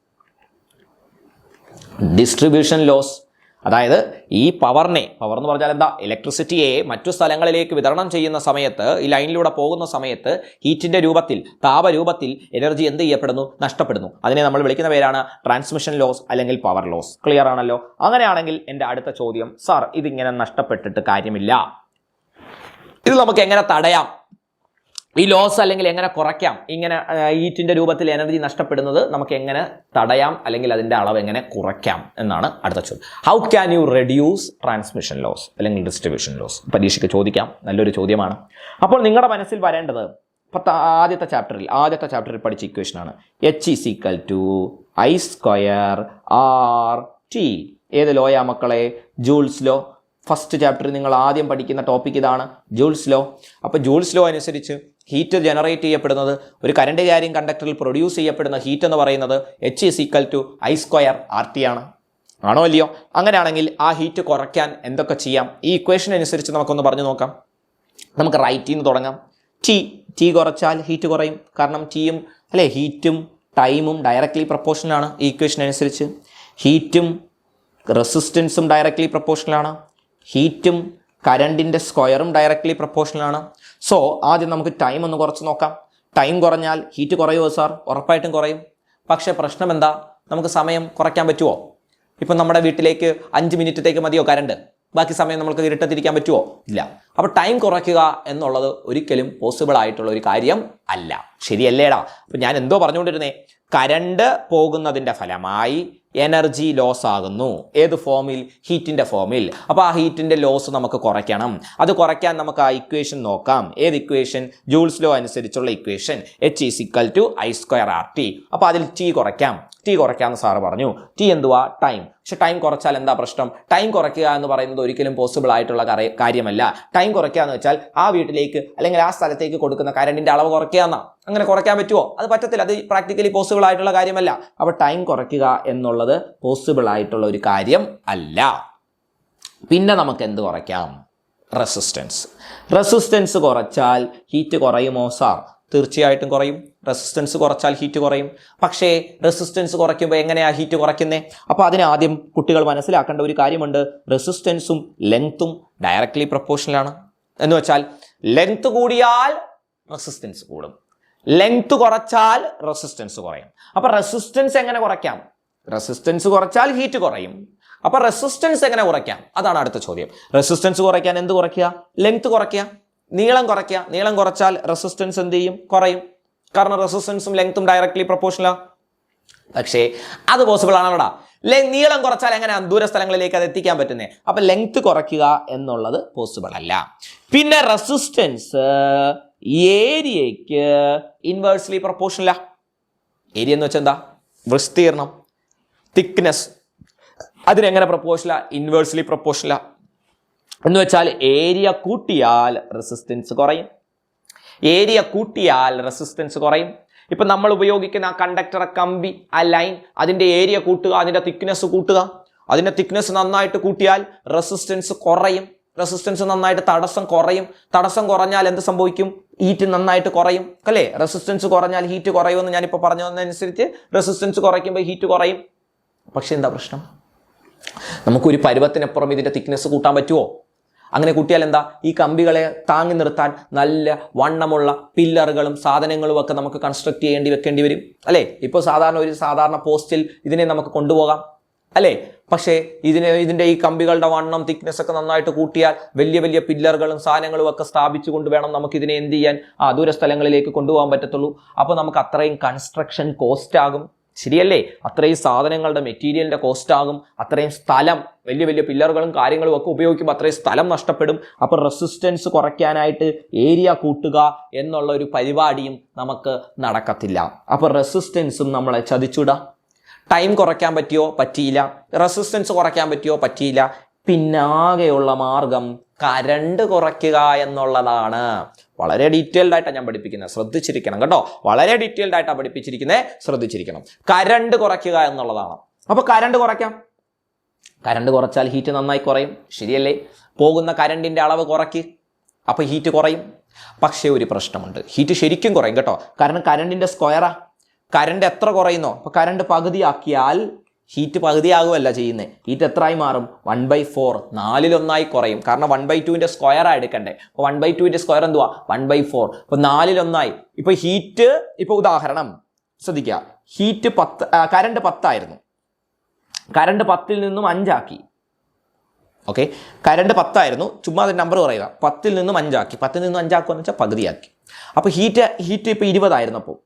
ഡിസ്ട്രിബ്യൂഷൻ ലോസ് അതായത് ഈ പവറിനെ പവർ എന്ന് പറഞ്ഞാൽ എന്താ? ഇലക്ട്രിസിറ്റിയെ മറ്റു സ്ഥലങ്ങളിലേക്ക് വിതരണം ചെയ്യുന്ന സമയത്ത് ഈ ലൈനിലൂടെ പോകുന്ന സമയത്ത് ഹീറ്റിന്റെ രൂപത്തിൽ താപരൂപത്തിൽ എനർജി എന്ത് ചെയ്യപ്പെടുന്നു? നഷ്ടപ്പെടുന്നു. അതിനെ നമ്മൾ വിളിക്കുന്ന പേരാണ് ട്രാൻസ്മിഷൻ ലോസ് അല്ലെങ്കിൽ പവർ ലോസ് ക്ലിയർ ആണല്ലോ? അങ്ങനെയാണെങ്കിൽ എന്റെ അടുത്ത ചോദ്യം സാർ ഇതിങ്ങനെ നഷ്ടപ്പെട്ടിട്ട് കാര്യമില്ല. ഇത് നമുക്ക് എങ്ങനെ തടയാം? ഈ ലോസ് അല്ലെങ്കിൽ എങ്ങനെ കുറയ്ക്കാം ഇങ്ങനെ ഈറ്റിന്റെ രൂപത്തിൽ എനർജി നഷ്ടപ്പെടുന്നത് നമുക്ക് എങ്ങനെ തടയാം അല്ലെങ്കിൽ അതിന്റെ അളവ് എങ്ങനെ കുറയ്ക്കാം എന്നാണ് അടുത്ത ചോദ്യം. How can you reduce transmission loss അല്ലെങ്കിൽ ഡിസ്ട്രിബ്യൂഷൻ ലോസ് പരീക്ഷയ്ക്ക് ചോദിക്കാം നല്ലൊരു ചോദ്യമാണ്. അപ്പോൾ നിങ്ങളുടെ മനസ്സിൽ വരേണ്ടത് പത്ത ആദ്യത്തെ ചാപ്റ്ററിൽ ആദ്യത്തെ ചാപ്റ്ററിൽ പഠിച്ച ഇക്വേഷനാണ് H is equal to I square R T ഏത് ലോയാ മക്കളെ? ജൂൾസ് ലോ ഫസ്റ്റ് ചാപ്റ്ററിൽ നിങ്ങൾ ആദ്യം പഠിക്കുന്ന ടോപ്പിക് ഇതാണ് ജൂൾസ് ലോ അപ്പോൾ ജൂൾസ് ലോ അനുസരിച്ച് ഹീറ്റ് ജനറേറ്റ് ചെയ്യപ്പെടുന്നത്. ഒരു കറണ്ട് കാര്യം കണ്ടക്ടറിൽ പ്രൊഡ്യൂസ് ചെയ്യപ്പെടുന്ന ഹീറ്റ് എന്ന് പറയുന്നത് H is equal to I square R T ആണ്. ആണോ അല്ലയോ അങ്ങനെയാണെങ്കിൽ ആ ഹീറ്റ് കുറയ്ക്കാൻ എന്തൊക്കെ ചെയ്യാം? ഈ ഇക്വേഷൻ അനുസരിച്ച് നമുക്കൊന്ന് പറഞ്ഞു നോക്കാം. നമുക്ക് റൈറ്റിൽ നിന്ന് തുടങ്ങാം. ടി ടി കുറച്ചാൽ ഹീറ്റ് കുറയും. കാരണം ടീയും അല്ലേ ഹീറ്റും ടൈമും ഡയറക്റ്റ്ലി പ്രപ്പോർഷനാണ് ഈ ഇക്വേഷൻ അനുസരിച്ച്. ഹീറ്റും റെസിസ്റ്റൻസും ഡയറക്റ്റ്ലി പ്രപ്പോർഷനിലാണ് ഹീറ്റും കരണ്ടിന്റെ സ്ക്വയറും ഡയറക്റ്റ്ലി പ്രപ്പോർഷനിലാണ് സോ ആദ്യം നമുക്ക് ടൈം ഒന്ന് കുറച്ച് നോക്കാം. ടൈം കുറഞ്ഞാൽ ഹീറ്റ് കുറയുമോ സാർ ഉറപ്പായിട്ടും കുറയും. പക്ഷേ പ്രശ്നം എന്താ? നമുക്ക് സമയം കുറയ്ക്കാൻ പറ്റുമോ ഇപ്പം നമ്മുടെ വീട്ടിലേക്ക് അഞ്ച് മിനിറ്റത്തേക്ക് മതിയോ കരണ്ട് ബാക്കി സമയം നമുക്ക് ഇരുട്ടത്തിരിക്കാൻ പറ്റുമോ ഇല്ല. അപ്പോൾ ടൈം കുറയ്ക്കുക എന്നുള്ളത് ഒരിക്കലും പോസിബിൾ ആയിട്ടുള്ള ഒരു കാര്യം അല്ല. ശരിയല്ലേടാ? അപ്പം ഞാൻ എന്തോ പറഞ്ഞുകൊണ്ടിരുന്നേ. കരണ്ട് പോകുന്നതിന്റെ ഫലമായി എനർജി ലോസ് ആകുന്നു. ഏത് ഫോമിൽ ഹീറ്റിന്റെ ഫോമിൽ അപ്പോൾ ആ ഹീറ്റിന്റെ ലോസ് നമുക്ക് കുറയ്ക്കണം. അത് കുറയ്ക്കാൻ നമുക്ക് ആ ഇക്വേഷൻ നോക്കാം. ഏത് ഇക്വേഷൻ ജൂൾസ് ലോ അനുസരിച്ചുള്ള equation H is equal to I square R T അപ്പോൾ അതിൽ ടി കുറയ്ക്കാം. ടി കുറയ്ക്കാമെന്ന് സാറ് പറഞ്ഞു. ടി എന്തുവാ? ടൈം പക്ഷെ ടൈം കുറച്ചാൽ എന്താ പ്രശ്നം? ടൈം കുറയ്ക്കുക എന്ന് പറയുന്നത് ഒരിക്കലും പോസിബിൾ ആയിട്ടുള്ള കാര്യമല്ല. ടൈം കുറയ്ക്കുക എന്ന് വെച്ചാൽ ആ വീട്ടിലേക്ക് അല്ലെങ്കിൽ ആ സ്ഥലത്തേക്ക് കൊടുക്കുന്ന കരണ്ടിന്റെ അളവ് കുറയ്ക്കുക എന്നാ അങ്ങനെ കുറയ്ക്കാൻ പറ്റുമോ അത് പറ്റത്തില്ല. അത് പ്രാക്ടിക്കലി പോസിബിൾ ആയിട്ടുള്ള കാര്യമല്ല. അപ്പോൾ ടൈം കുറയ്ക്കുക എന്നുള്ളത് പോസിബിൾ ആയിട്ടുള്ള ഒരു കാര്യം അല്ല. പിന്നെ നമുക്ക് എന്ത് കുറയ്ക്കാം? റെസിസ്റ്റൻസ് റെസിസ്റ്റൻസ് കുറച്ചാൽ ഹീറ്റ് കുറയുമോ സാർ തീർച്ചയായിട്ടും കുറയും. റെസിസ്റ്റൻസ് കുറച്ചാൽ ഹീറ്റ് കുറയും. പക്ഷേ റെസിസ്റ്റൻസ് കുറയ്ക്കുമ്പോൾ എങ്ങനെയാണ് ഹീറ്റ് കുറയ്ക്കുന്നത് അപ്പോൾ അതിനാദ്യം കുട്ടികൾ മനസ്സിലാക്കേണ്ട ഒരു കാര്യമുണ്ട്. റെസിസ്റ്റൻസും ലെങ്ത്തും ഡയറക്റ്റ്ലി പ്രപ്പോർഷനിലാണ് എന്ന് വെച്ചാൽ ലെങ്ത്ത് കൂടിയാൽ റെസിസ്റ്റൻസ് കൂടും. ലെങ്ത്ത് കുറച്ചാൽ റെസിസ്റ്റൻസ് കുറയും. അപ്പോൾ റെസിസ്റ്റൻസ് എങ്ങനെ കുറയ്ക്കാം? റെസിസ്റ്റൻസ് കുറച്ചാൽ ഹീറ്റ് കുറയും. അപ്പോൾ റെസിസ്റ്റൻസ് എങ്ങനെ കുറയ്ക്കാം? അതാണ് അടുത്ത ചോദ്യം. റെസിസ്റ്റൻസ് കുറയ്ക്കാൻ എന്ത് കുറയ്ക്കുക? ലെങ്ത്ത് കുറയ്ക്കുക. നീളം കുറയ്ക്കുക. നീളം കുറച്ചാൽ റെസിസ്റ്റൻസ് എന്ത് ചെയ്യും? കുറയും. കാരണം റെസിസ്റ്റൻസും ലെങ്ത്തും ഡയറക്ട്ലി പ്രപ്പോർഷനിലാണ് പക്ഷേ അത് പോസിബിൾ ആണല്ലോടാ ലെ നീളം കുറച്ചാൽ എങ്ങനെയാണ് ദൂര സ്ഥലങ്ങളിലേക്ക് അത് എത്തിക്കാൻ പറ്റുന്നത് അപ്പം ലെങ്ത് കുറയ്ക്കുക എന്നുള്ളത് പോസിബിൾ അല്ല. പിന്നെ റെസിസ്റ്റൻസ് ഏരിയയ്ക്ക് ഇൻവേഴ്സ്ലി പ്രപ്പോർഷനില്ല ഏരിയ എന്ന് വെച്ചാൽ എന്താ? വിസ്തീർണം തിക്നെസ് അതിനെങ്ങനെ പ്രപ്പോർഷനില്ല ഇൻവേഴ്സ്ലി പ്രപ്പോഷനില്ല എന്ന് വെച്ചാൽ ഏരിയ കൂട്ടിയാൽ റെസിസ്റ്റൻസ് കുറയും. ഏരിയ കൂട്ടിയാൽ റെസിസ്റ്റൻസ് കുറയും. ഇപ്പം നമ്മൾ ഉപയോഗിക്കുന്ന ആ കണ്ടക്ടർ കമ്പി ആ ലൈൻ അതിന്റെ ഏരിയ കൂട്ടുക അതിന്റെ തിക്നെസ് കൂട്ടുക. അതിന്റെ തിക്നെസ് നന്നായിട്ട് കൂട്ടിയാൽ റെസിസ്റ്റൻസ് കുറയും. റെസിസ്റ്റൻസ് നന്നായിട്ട് തടസ്സം കുറയും. തടസ്സം കുറഞ്ഞാൽ എന്ത് സംഭവിക്കും? ഹീറ്റ് നന്നായിട്ട് കുറയും. അല്ലേ? റെസിസ്റ്റൻസ് കുറഞ്ഞാൽ ഹീറ്റ് കുറയുമെന്ന് ഞാനിപ്പോൾ പറഞ്ഞതനുസരിച്ച് റെസിസ്റ്റൻസ് കുറയ്ക്കുമ്പോൾ ഹീറ്റ് കുറയും. പക്ഷേ എന്താ പ്രശ്നം? നമുക്കൊരു പരുവത്തിനപ്പുറം ഇതിന്റെ തിക്നെസ് കൂട്ടാൻ പറ്റുമോ അങ്ങനെ കൂട്ടിയാൽ എന്താ? ഈ കമ്പികളെ താങ്ങി നിർത്താൻ നല്ല വണ്ണമുള്ള പില്ലറുകളും സാധനങ്ങളും ഒക്കെ നമുക്ക് കൺസ്ട്രക്ട് ചെയ്യേണ്ടി വെക്കേണ്ടി വരും. അല്ലേ? ഇപ്പോൾ സാധാരണ ഒരു സാധാരണ പോസ്റ്റിൽ ഇതിനെ നമുക്ക് കൊണ്ടുപോകാം. അല്ലേ? പക്ഷേ ഇതിനെ ഇതിന്റെ ഈ കമ്പികളുടെ വണ്ണം തിക്നെസ് ഒക്കെ നന്നായിട്ട് കൂട്ടിയാൽ വലിയ വലിയ പില്ലറുകളും സാധനങ്ങളും ഒക്കെ സ്ഥാപിച്ചു സ്ഥാപിച്ചുകൊണ്ട് വേണം നമുക്ക് ഇതിനെ എന്ത് ചെയ്യാൻ? ആ ദൂര സ്ഥലങ്ങളിലേക്ക് കൊണ്ടുപോകാൻ പറ്റത്തുള്ളൂ. അപ്പോൾ നമുക്ക് അത്രയും കൺസ്ട്രക്ഷൻ കോസ്റ്റ് ആകും. ശരിയല്ലേ? അത്രയും സാധനങ്ങളുടെ മെറ്റീരിയലിന്റെ കോസ്റ്റ് ആകും അത്രയും സ്ഥലം വലിയ വലിയ പില്ലറുകളും കാര്യങ്ങളും ഒക്കെ ഉപയോഗിക്കുമ്പോൾ അത്രയും സ്ഥലം നഷ്ടപ്പെടും. അപ്പോൾ റെസിസ്റ്റൻസ് കുറയ്ക്കാനായിട്ട് ഏരിയ കൂട്ടുക എന്നുള്ള ഒരു പരിപാടിയും നമുക്ക് നടക്കത്തില്ല. അപ്പോൾ റെസിസ്റ്റൻസും നമ്മളെ ചതിച്ചുടാം. ടൈം കുറയ്ക്കാൻ പറ്റിയോ? പറ്റിയില്ല. റെസിസ്റ്റൻസ് കുറയ്ക്കാൻ പറ്റിയോ? പറ്റിയില്ല. പിന്നാകെയുള്ള മാർഗം കരണ്ട് കുറയ്ക്കുക എന്നുള്ളതാണ്. വളരെ ഡീറ്റെയിൽഡ് ആയിട്ടാണ് ഞാൻ പഠിപ്പിക്കുന്നത് ശ്രദ്ധിച്ചിരിക്കണം കേട്ടോ. വളരെ ഡീറ്റെയിൽഡ് ആയിട്ടാണ് പഠിപ്പിച്ചിരിക്കുന്നത് ശ്രദ്ധിച്ചിരിക്കണം. കരണ്ട് കുറയ്ക്കുക എന്നുള്ളതാണ്. അപ്പോൾ കരണ്ട് കുറയ്ക്കാം. കരണ്ട് കുറച്ചാൽ ഹീറ്റ് നന്നായി കുറയും. ശരിയല്ലേ? പോകുന്ന കരണ്ടിന്റെ അളവ് കുറയ്ക്ക്. അപ്പോൾ ഹീറ്റ് കുറയും. പക്ഷേ ഒരു പ്രശ്നമുണ്ട്. ഹീറ്റ് ശരിക്കും കുറയും കേട്ടോ. കാരണം കരണ്ടിന്റെ സ്ക്വയറാ കരണ്ട് എത്ര കുറയുന്നോ? അപ്പോൾ കരണ്ട് പകുതിയാക്കിയാൽ ഹീറ്റ് പകുതിയാകുമല്ല ചെയ്യുന്നത് ഹീറ്റ് എത്രയായി മാറും? വൺ ബൈ ഫോർ നാലിലൊന്നായി കുറയും. കാരണം വൺ ബൈ ടുവിന്റെ സ്ക്വയറാണ് എടുക്കണ്ടേ. അപ്പോൾ വൺ ബൈ ടുവിന്റെ സ്ക്വയർ എന്തുവാ? വൺ ബൈ ഫോർ അപ്പോൾ നാലിലൊന്നായി. ഇപ്പോൾ ഹീറ്റ് ഇപ്പോൾ ഉദാഹരണം. ശ്രദ്ധിക്കുക ഹീറ്റ് പത്ത് കരണ്ട് പത്തായിരുന്നു. കരണ്ട് പത്തിൽ നിന്നും അഞ്ചാക്കി. Okay current പത്തായിരുന്നു. ചുമ്മാ അതിന്റെ നമ്പർ പറയുക. പത്തിൽ നിന്നും അഞ്ചാക്കി. പത്തിൽ നിന്നും അഞ്ചാക്കുക എന്ന് വെച്ചാൽ പകുതിയാക്കി. അപ്പോൾ ഹീറ്റ് ഹീറ്റ് ഇപ്പോൾ ഇരുപതായിരുന്നു അപ്പോൾ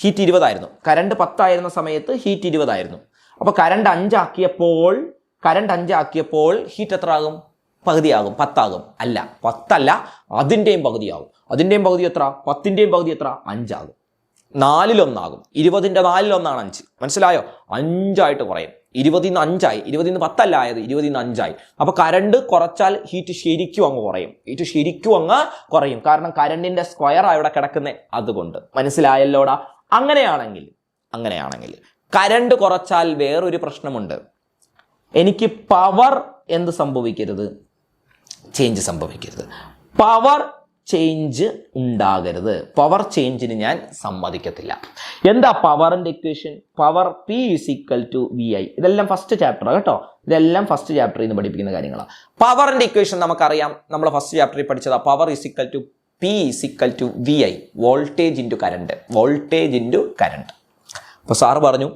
ഹീറ്റ് ഇരുപതായിരുന്നു. കരണ്ട് പത്തായിരുന്ന സമയത്ത് ഹീറ്റ് ഇരുപതായിരുന്നു. അപ്പോൾ കരണ്ട് അഞ്ചാക്കിയപ്പോൾ കരണ്ട് അഞ്ചാക്കിയപ്പോൾ ഹീറ്റ് എത്ര ആകും പകുതിയാകും. പത്താകും. അല്ല പത്തല്ല അതിന്റെയും പകുതിയാകും. അതിന്റെയും പകുതി എത്ര? പത്തിന്റെയും പകുതി എത്ര? അഞ്ചാകും. നാലിലൊന്നാകും. ഇരുപതിന്റെ നാലിലൊന്നാണ് അഞ്ച്. മനസ്സിലായോ? അഞ്ചായിട്ട് കുറയും. ഇരുപതിൽ നിന്ന് അഞ്ചായി. ഇരുപതിൽ നിന്ന് പത്തല്ല ആയത്. ഇരുപതിൽ നിന്ന് അഞ്ചായി. അപ്പോൾ കരണ്ട് കുറച്ചാൽ ഹീറ്റ് ശരിക്കും അങ്ങ് കുറയും. ഹീറ്റ് ശരിക്കും അങ്ങ് കുറയും. കാരണം കരണ്ടിന്റെ സ്ക്വയർ അവിടെ കിടക്കുന്നത് അതുകൊണ്ട്. മനസ്സിലായല്ലോടാ? അങ്ങനെയാണെങ്കിൽ അങ്ങനെയാണെങ്കിൽ കരണ്ട് കുറച്ചാൽ വേറൊരു പ്രശ്നമുണ്ട്. എനിക്ക് പവർ എന്ത് സംഭവിക്കരുത്? ചേഞ്ച് സംഭവിക്കരുത്. പവർ ചേഞ്ച് ഉണ്ടാകരുത്. പവർ ചേഞ്ചിന് ഞാൻ സമ്മതിക്കത്തില്ല. എന്താ പവറിന്റെ equation power P is equal to V I ഇതെല്ലാം ഫസ്റ്റ് ചാപ്റ്റർ കേട്ടോ? ഇതെല്ലാം ഫസ്റ്റ് ചാപ്റ്ററിൽ നിന്ന് പഠിപ്പിക്കുന്ന കാര്യങ്ങളാണ് പവറിന്റെ ഇക്വേഷൻ നമുക്കറിയാം. നമ്മൾ ഫസ്റ്റ് ചാപ്റ്ററിൽ പഠിച്ചതാ. Power is equal to P is equal to V I voltage into current voltage into current അപ്പോൾ സാറ് പറഞ്ഞു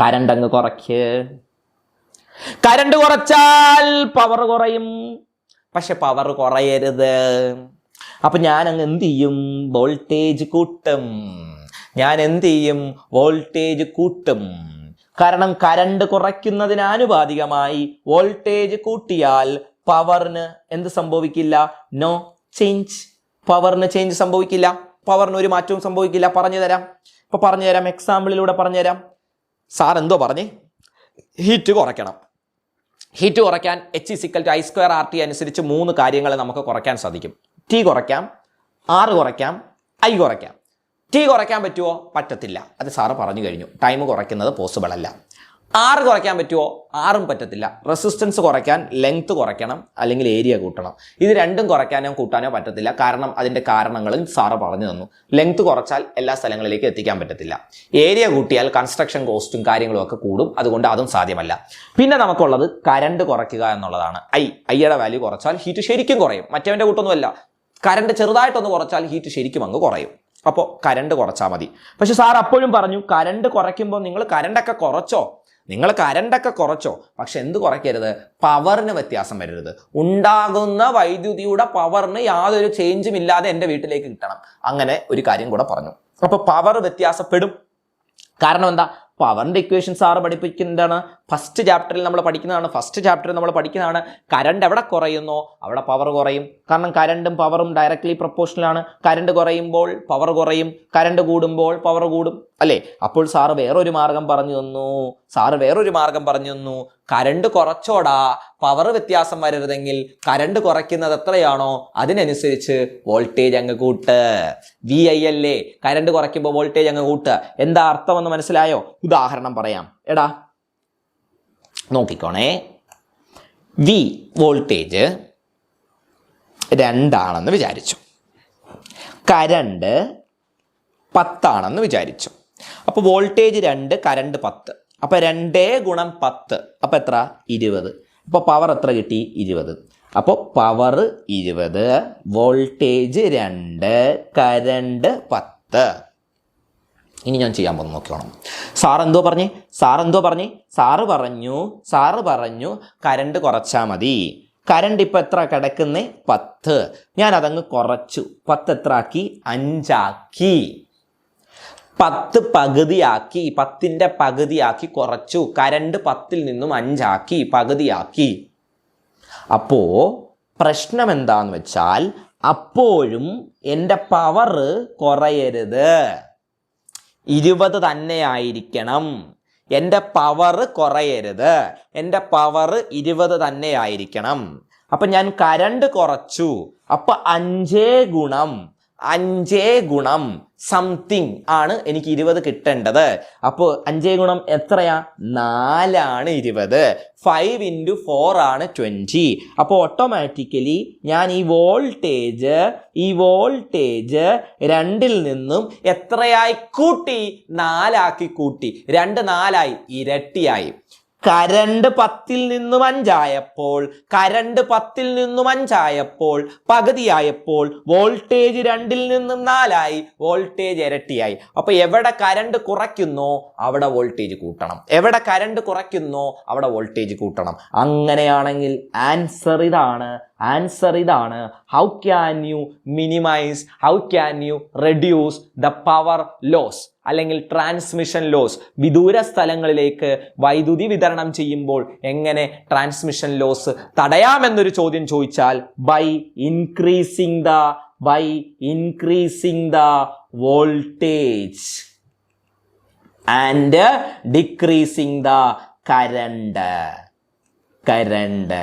കരണ്ട് അങ്ങ് കുറയ്ക്ക്. കരണ്ട് കുറച്ചാൽ പവർ കുറയും. പക്ഷെ പവർ കുറയരുത്. അപ്പൊ ഞാൻ അങ്ങ് എന്ത് ചെയ്യും? വോൾട്ടേജ് കൂട്ടും. ഞാൻ എന്ത് ചെയ്യും? വോൾട്ടേജ് കൂട്ടും. കാരണം കരണ്ട് കുറയ്ക്കുന്നതിന് ആനുപാതികമായി വോൾട്ടേജ് കൂട്ടിയാൽ പവറിന് എന്ത് സംഭവിക്കില്ല? നോ ചേഞ്ച് പവറിന് ചേഞ്ച് സംഭവിക്കില്ല. പവറിന് ഒരു മാറ്റവും സംഭവിക്കില്ല. പറഞ്ഞു തരാം ഇപ്പൊ പറഞ്ഞുതരാം എക്സാമ്പിളിലൂടെ പറഞ്ഞുതരാം. സാർ എന്തോ പറഞ്ഞേ? ഹീറ്റ് കുറയ്ക്കണം. ഹീറ്റ് കുറയ്ക്കാൻ H is equal to I square R T അനുസരിച്ച് മൂന്ന് കാര്യങ്ങൾ നമുക്ക് കുറയ്ക്കാൻ സാധിക്കും. ടി കുറയ്ക്കാം ആർ കുറയ്ക്കാം ഐ കുറയ്ക്കാം. ടി കുറയ്ക്കാൻ പറ്റുമോ പറ്റത്തില്ല. അത് സാറ് പറഞ്ഞു കഴിഞ്ഞു. ടൈം കുറയ്ക്കുന്നത് പോസിബിൾ അല്ല. ആറ് കുറയ്ക്കാൻ പറ്റുമോ ആറും പറ്റത്തില്ല. റെസിസ്റ്റൻസ് കുറയ്ക്കാൻ ലെങ്ത് കുറയ്ക്കണം അല്ലെങ്കിൽ ഏരിയ കൂട്ടണം. ഇത് രണ്ടും കുറയ്ക്കാനോ കൂട്ടാനോ പറ്റത്തില്ല. കാരണം അതിന്റെ കാരണങ്ങളും സാറ് പറഞ്ഞു തന്നു. ലെങ്ത് കുറച്ചാൽ എല്ലാ സ്ഥലങ്ങളിലേക്കും എത്തിക്കാൻ പറ്റത്തില്ല. ഏരിയ കൂട്ടിയാൽ കൺസ്ട്രക്ഷൻ കോസ്റ്റും കാര്യങ്ങളും ഒക്കെ കൂടും. അതുകൊണ്ട് അതും സാധ്യമല്ല. പിന്നെ നമുക്കുള്ളത് കരണ്ട് കുറയ്ക്കുക എന്നുള്ളതാണ്. ഐ ഐയുടെ വാല്യൂ കുറച്ചാൽ ഹീറ്റ് ശരിക്കും കുറയും. മറ്റവന്റെ കൂട്ടൊന്നുമല്ല. കരണ്ട് ചെറുതായിട്ടൊന്ന് കുറച്ചാൽ ഹീറ്റ് ശരിക്കും അങ്ങ് കുറയും. അപ്പോൾ കരണ്ട് കുറച്ചാൽ മതി. പക്ഷെ സാർ അപ്പോഴും പറഞ്ഞു കരണ്ട് കുറയ്ക്കുമ്പോൾ നിങ്ങൾ കരണ്ടൊക്കെ കുറച്ചോ? നിങ്ങൾ കരണ്ടൊക്കെ കുറച്ചോ പക്ഷെ എന്ത് കുറയ്ക്കരുത്? പവറിന് വ്യത്യാസം വരരുത്. ഉണ്ടാകുന്ന വൈദ്യുതിയുടെ പവറിന് യാതൊരു ചേഞ്ചും ഇല്ലാതെ എന്റെ വീട്ടിലേക്ക് കിട്ടണം. അങ്ങനെ ഒരു കാര്യം കൂടെ പറഞ്ഞു. അപ്പോൾ പവർ വ്യത്യാസപ്പെടും. കാരണം എന്താ? പവറിന്റെ ഇക്വേഷൻ സാറ് പഠിപ്പിക്കുന്നതാണ്. ഫസ്റ്റ് ചാപ്റ്ററിൽ നമ്മൾ പഠിക്കുന്നതാണ് ഫസ്റ്റ് ചാപ്റ്ററിൽ നമ്മൾ പഠിക്കുന്നതാണ്. കരണ്ട് എവിടെ കുറയുന്നോ? അവിടെ പവർ കുറയും. കാരണം കരണ്ടും പവറും ഡയറക്ട്ലി പ്രൊപ്പോർഷനിലാണ് കരണ്ട് കുറയുമ്പോൾ പവർ കുറയും. കരണ്ട് കൂടുമ്പോൾ പവർ കൂടും. അല്ലേ? അപ്പോൾ സാറ് വേറൊരു മാർഗം പറഞ്ഞു തന്നു. സാറ് വേറൊരു മാർഗം പറഞ്ഞു തന്നു. കരണ്ട് കുറച്ചോടാ. പവർ വ്യത്യാസം വരരുതെങ്കിൽ കരണ്ട് കുറയ്ക്കുന്നത് എത്രയാണോ? അതിനനുസരിച്ച് വോൾട്ടേജ് അങ്ങ് കൂട്ട്. വി ഐ അല്ലേ കരണ്ട് കുറയ്ക്കുമ്പോൾ വോൾട്ടേജ് അങ്ങ് കൂട്ട്. എന്താ അർത്ഥമെന്ന് മനസ്സിലായോ? ഉദാഹരണം പറയാം. എടാ നോക്കിക്കോണേ. വി വോൾട്ടേജ് രണ്ടാണെന്ന് വിചാരിച്ചു. കരണ്ട് പത്താണെന്ന് വിചാരിച്ചു. അപ്പോൾ വോൾട്ടേജ് രണ്ട് കരണ്ട് പത്ത്. അപ്പോൾ രണ്ടേ ഗുണം പത്ത്. അപ്പോൾ എത്ര? ഇരുപത്. അപ്പോൾ പവർ എത്ര കിട്ടി? ഇരുപത്. അപ്പോൾ പവർ ഇരുപത് വോൾട്ടേജ് രണ്ട് കരണ്ട് പത്ത്. ഇനി ഞാൻ ചെയ്യാൻ പോകുന്നു നോക്കിക്കോണം. സാർ എന്തോ പറഞ്ഞേ? സാർ എന്തോ പറഞ്ഞേ? സാറ് പറഞ്ഞു സാറ് പറഞ്ഞു കരണ്ട് കുറച്ചാൽ മതി. കരണ്ട് ഇപ്പം എത്ര കിടക്കുന്നേ? പത്ത്. ഞാൻ അതങ്ങ് കുറച്ചു. പത്ത് എത്ര ആക്കി അഞ്ചാക്കി. പത്ത് പകുതിയാക്കി. പത്തിന്റെ പകുതിയാക്കി കുറച്ചു. കരണ്ട് പത്തിൽ നിന്നും അഞ്ചാക്കി. പകുതിയാക്കി. അപ്പോ പ്രശ്നം എന്താന്ന് വെച്ചാൽ അപ്പോഴും എന്റെ പവർ കുറയരുത്. ഇരുപത് തന്നെ ആയിരിക്കണം എന്റെ പവർ കുറയരുത്. എന്റെ പവർ ഇരുപത് തന്നെ ആയിരിക്കണം അപ്പം ഞാൻ കരണ്ട് കുറച്ചു. അപ്പം അഞ്ചേ ഗുണം. അഞ്ചേ ഗുണം സംതിങ് ആണ് എനിക്ക് ഇരുപത് കിട്ടേണ്ടത്. അപ്പോൾ അഞ്ചേ ഗുണം എത്രയാ? നാലാണ് ഇരുപത്. ഫൈവ് ഇന്റു ഫോർ ആണ് ട്വന്റി അപ്പോൾ ഓട്ടോമാറ്റിക്കലി ഞാൻ ഈ വോൾട്ടേജ് ഈ വോൾട്ടേജ് രണ്ടിൽ നിന്നും എത്രയായി കൂട്ടി? നാലാക്കി കൂട്ടി. രണ്ട് നാലായി ഇരട്ടിയായി. കരണ്ട് പത്തിൽ നിന്നും അഞ്ചായപ്പോൾ കരണ്ട് പത്തിൽ നിന്നും അഞ്ചായപ്പോൾ പകുതിയായപ്പോൾ വോൾട്ടേജ് രണ്ടിൽ നിന്നും നാലായി വോൾട്ടേജ് ഇരട്ടിയായി. അപ്പൊ എവിടെ കരണ്ട് കുറയ്ക്കുന്നോ അവിടെ വോൾട്ടേജ് കൂട്ടണം. എവിടെ കരണ്ട് കുറയ്ക്കുന്നോ അവിടെ വോൾട്ടേജ് കൂട്ടണം. അങ്ങനെയാണെങ്കിൽ ആൻസർ ഇതാണ് ആൻസർ ഇതാണ്. How can you minimise how can you reduce the power loss അല്ലെങ്കിൽ ട്രാൻസ്മിഷൻ ലോസ് വിദൂര സ്ഥലങ്ങളിലേക്ക് വൈദ്യുതി വിതരണം ചെയ്യുമ്പോൾ എങ്ങനെ ട്രാൻസ്മിഷൻ ലോസ് തടയാമെന്നൊരു ചോദ്യം ചോദിച്ചാൽ by increasing the by increasing the voltage and decreasing the current current.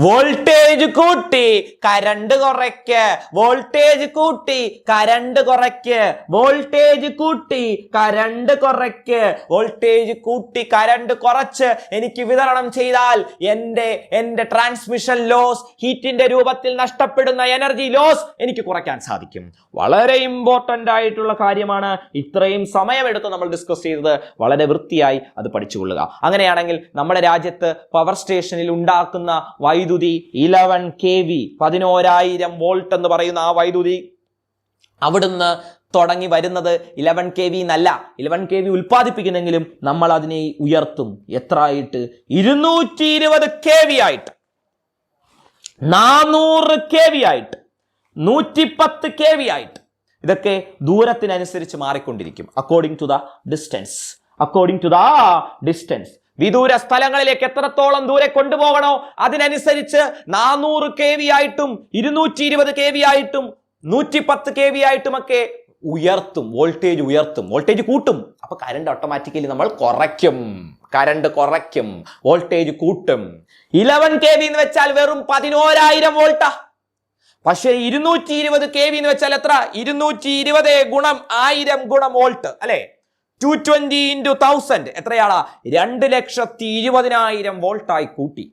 Voltage കൂട്ടി കരണ്ട് കുറയ്ക്ക്. വോൾട്ടേജ് കൂട്ടി കരണ്ട് കുറയ്ക്ക്. വോൾട്ടേജ് കൂട്ടി കരണ്ട് കുറയ്ക്ക്. വോൾട്ടേജ് കൂട്ടി കരണ്ട് കുറച്ച്. എനിക്ക് വിതരണം ചെയ്താൽ എന്റെ എന്റെ ട്രാൻസ്മിഷൻ ലോസ് ഹീറ്റിന്റെ രൂപത്തിൽ നഷ്ടപ്പെടുന്ന എനർജി ലോസ് എനിക്ക് കുറയ്ക്കാൻ സാധിക്കും. വളരെ ഇമ്പോർട്ടന്റ് ആയിട്ടുള്ള കാര്യമാണ് ഇത്രയും സമയമെടുത്ത് നമ്മൾ ഡിസ്കസ് ചെയ്തത്. വളരെ വൃത്തിയായി അത് പഠിച്ചുകൊള്ളുക അങ്ങനെയാണെങ്കിൽ നമ്മുടെ രാജ്യത്ത് പവർ സ്റ്റേഷനിൽ ഉണ്ടാക്കുന്ന വൈദ്യുതി ഇലവൻ കെ വി പതിനോരായിരം വോൾട്ട് എന്ന് പറയുന്ന ആ വൈദ്യുതി അവിടുന്ന് തുടങ്ങി വരുന്നത് ഇലവൻ കെ വി എന്നല്ല. ഇലവൻ കെ വി ഉൽപ്പാദിപ്പിക്കുന്നെങ്കിലും നമ്മൾ അതിനെ ഉയർത്തും. എത്ര ആയിട്ട്? ഇരുന്നൂറ്റി ഇരുപത് കെ വി ആയിട്ട്. നാനൂറ് കെ വി ആയിട്ട്. നൂറ്റിപ്പത്ത് കെ വി ആയിട്ട്. ഇതൊക്കെ ദൂരത്തിനനുസരിച്ച് മാറിക്കൊണ്ടിരിക്കും. According to the distance according to the distance വിദൂര സ്ഥലങ്ങളിലേക്ക് എത്രത്തോളം ദൂരെ കൊണ്ടുപോകണോ അതിനനുസരിച്ച് നാനൂറ് കെ വി ആയിട്ടും ഇരുന്നൂറ്റി ഇരുപത് കെ വി ആയിട്ടും നൂറ്റി പത്ത് കെ വി ആയിട്ടുമൊക്കെ ഉയർത്തും വോൾട്ടേജ് ഉയർത്തും വോൾട്ടേജ് കൂട്ടും. അപ്പൊ കറണ്ട് ഓട്ടോമാറ്റിക്കലി നമ്മൾ കുറയ്ക്കും കറണ്ട് കുറയ്ക്കും വോൾട്ടേജ് കൂട്ടും. ഇലവൻ കെ വി എന്ന് വെച്ചാൽ വെറും പതിനോരായിരം വോൾട്ടാ. പക്ഷേ ഇരുന്നൂറ്റി ഇരുപത് കെ വി എന്ന് വെച്ചാൽ എത്ര? ഇരുന്നൂറ്റി ഇരുപത് ഗുണം ആയിരം ഗുണം വോൾട്ട് അല്ലെ? ടു ട്വന്റി ഇന്റു തൗസൻഡ് എത്രയാളാ? രണ്ട് ലക്ഷത്തി ഇരുപതിനായിരം വോൾട്ടായി കൂട്ടി.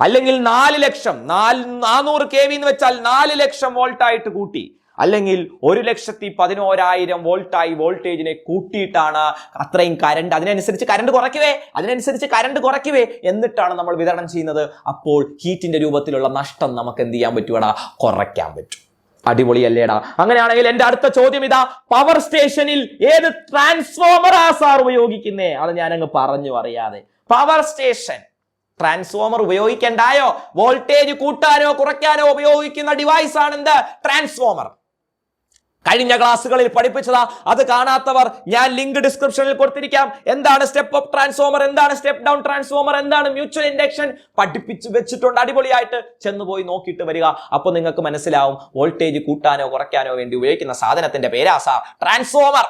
അല്ലെങ്കിൽ നാല് ലക്ഷം നാല് നാനൂറ് കെ വി എന്ന് വെച്ചാൽ നാല് ലക്ഷം വോൾട്ടായിട്ട് കൂട്ടി. അല്ലെങ്കിൽ ഒരു ലക്ഷത്തി പതിനോരായിരം വോൾട്ടായി വോൾട്ടേജിനെ കൂട്ടിയിട്ടാണ് അത്രയും കരണ്ട് അതിനനുസരിച്ച് കരണ്ട് കുറയ്ക്കുവേ അതിനനുസരിച്ച് കരണ്ട് കുറയ്ക്കുവേ എന്നിട്ടാണ് നമ്മൾ വിതരണം ചെയ്യുന്നത്. അപ്പോൾ ഹീറ്റിന്റെ രൂപത്തിലുള്ള നഷ്ടം നമുക്ക് എന്ത് ചെയ്യാൻ പറ്റുവാടാ? കുറയ്ക്കാൻ പറ്റും. അടിപൊളിയല്ലേടാ. അങ്ങനെയാണെങ്കിൽ എന്റെ അടുത്ത ചോദ്യം ഇതാ പവർ സ്റ്റേഷനിൽ ഏത് ട്രാൻസ്ഫോമർ ആ സാർ ഉപയോഗിക്കുന്നേ? അത് അങ്ങ് പറഞ്ഞു അറിയാതെ പവർ സ്റ്റേഷൻ ട്രാൻസ്ഫോമർ ഉപയോഗിക്കണ്ടായോ? വോൾട്ടേജ് കൂട്ടാനോ കുറയ്ക്കാനോ ഉപയോഗിക്കുന്ന ഡിവൈസ് ആണ് എന്ത് ട്രാൻസ്ഫോമർ കഴിഞ്ഞ ക്ലാസ്സുകളിൽ പഠിപ്പിച്ചതാ. അത് കാണാത്തവർ ഞാൻ ലിങ്ക് ഡിസ്ക്രിപ്ഷനിൽ കൊടുത്തിരിക്കാം. എന്താണ് സ്റ്റെപ്പ് അപ്പ് ട്രാൻസ്ഫോമർ എന്താണ് സ്റ്റെപ്പ് ഡൗൺ ട്രാൻസ്ഫോമർ എന്താണ് മ്യൂച്വൽ ഇൻഡക്ഷൻ പഠിപ്പിച്ച് വെച്ചിട്ടുണ്ട്. അടിപൊളിയായിട്ട് ചെന്ന് പോയി നോക്കിയിട്ട് വരിക. അപ്പോൾ നിങ്ങൾക്ക് മനസ്സിലാവും വോൾട്ടേജ് കൂട്ടാനോ കുറയ്ക്കാനോ വേണ്ടി ഉപയോഗിക്കുന്ന സാധനത്തിന്റെ പേരാസ ട്രാൻസ്ഫോമർ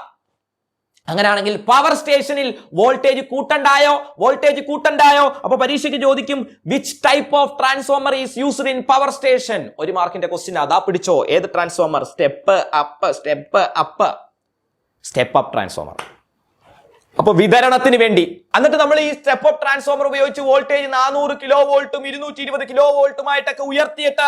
അങ്ങനെയാണെങ്കിൽ പവർ സ്റ്റേഷനിൽ വോൾട്ടേജ് കൂട്ടണ്ടായോ? വോൾട്ടേജ് കൂട്ടണ്ടായോ? അപ്പൊ പരീക്ഷയ്ക്ക് ചോദിക്കും which type of transformer is used in power station ഒരു മാർക്കിന്റെ ക്വസ്റ്റ്യൻ അതാ പിടിച്ചോ. ഏത് transformer step up step up step up transformer അപ്പൊ വിതരണത്തിന് വേണ്ടി. എന്നിട്ട് നമ്മൾ ഈ സ്റ്റെപ്പ് അപ്പ് ട്രാൻസ്ഫോമർ ഉപയോഗിച്ച് വോൾട്ടേജ് നാനൂറ് കിലോ വോൾട്ടും ഇരുന്നൂറ്റി ഇരുപത് കിലോ വോൾട്ടുമായിട്ടൊക്കെ ഉയർത്തിയിട്ട്